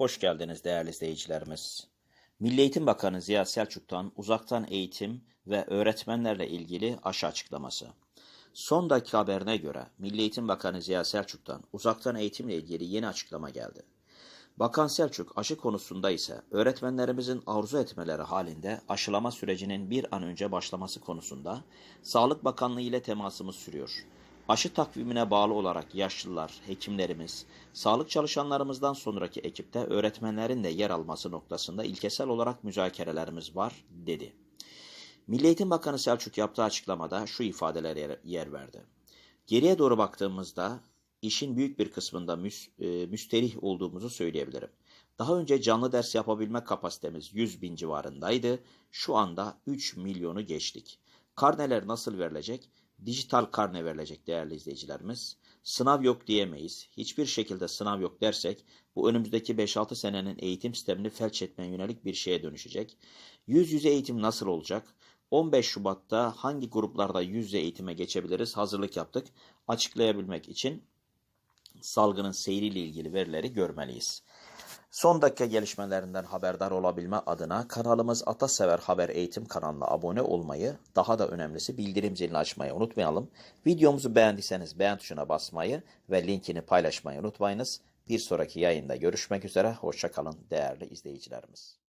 Hoş geldiniz değerli izleyicilerimiz. Milli Eğitim Bakanı Ziya Selçuk'tan uzaktan eğitim ve öğretmenlerle ilgili aşı açıklaması. Son dakika haberine göre Milli Eğitim Bakanı Ziya Selçuk'tan uzaktan eğitimle ilgili yeni açıklama geldi. Bakan Selçuk aşı konusunda ise öğretmenlerimizin arzu etmeleri halinde aşılama sürecinin bir an önce başlaması konusunda Sağlık Bakanlığı ile temasımız sürüyor. Aşı takvimine bağlı olarak yaşlılar, hekimlerimiz, sağlık çalışanlarımızdan sonraki ekipte öğretmenlerin de yer alması noktasında ilkesel olarak müzakerelerimiz var, dedi. Milli Eğitim Bakanı Selçuk yaptığı açıklamada şu ifadelere yer, verdi. Geriye doğru baktığımızda işin büyük bir kısmında müs, e, müsterih olduğumuzu söyleyebilirim. Daha önce canlı ders yapabilme kapasitemiz 100 bin civarındaydı. Şu anda 3 milyonu geçtik. Karneler nasıl verilecek? Dijital karne verilecek değerli izleyicilerimiz. Sınav yok diyemeyiz. Hiçbir şekilde sınav yok dersek bu önümüzdeki 5-6 senenin eğitim sistemini felç etmeye yönelik bir şeye dönüşecek. Yüz yüze eğitim nasıl olacak? 15 Şubat'ta hangi gruplarda yüz yüze eğitime geçebiliriz? Hazırlık yaptık. Açıklayabilmek için salgının seyriyle ilgili verileri görmeliyiz. Son dakika gelişmelerinden haberdar olabilme adına kanalımız Atasever Haber Eğitim kanalına abone olmayı, daha da önemlisi bildirim zilini açmayı unutmayalım. Videomuzu beğendiyseniz beğen tuşuna basmayı ve linkini paylaşmayı unutmayınız. Bir sonraki yayında görüşmek üzere, hoşçakalın değerli izleyicilerimiz.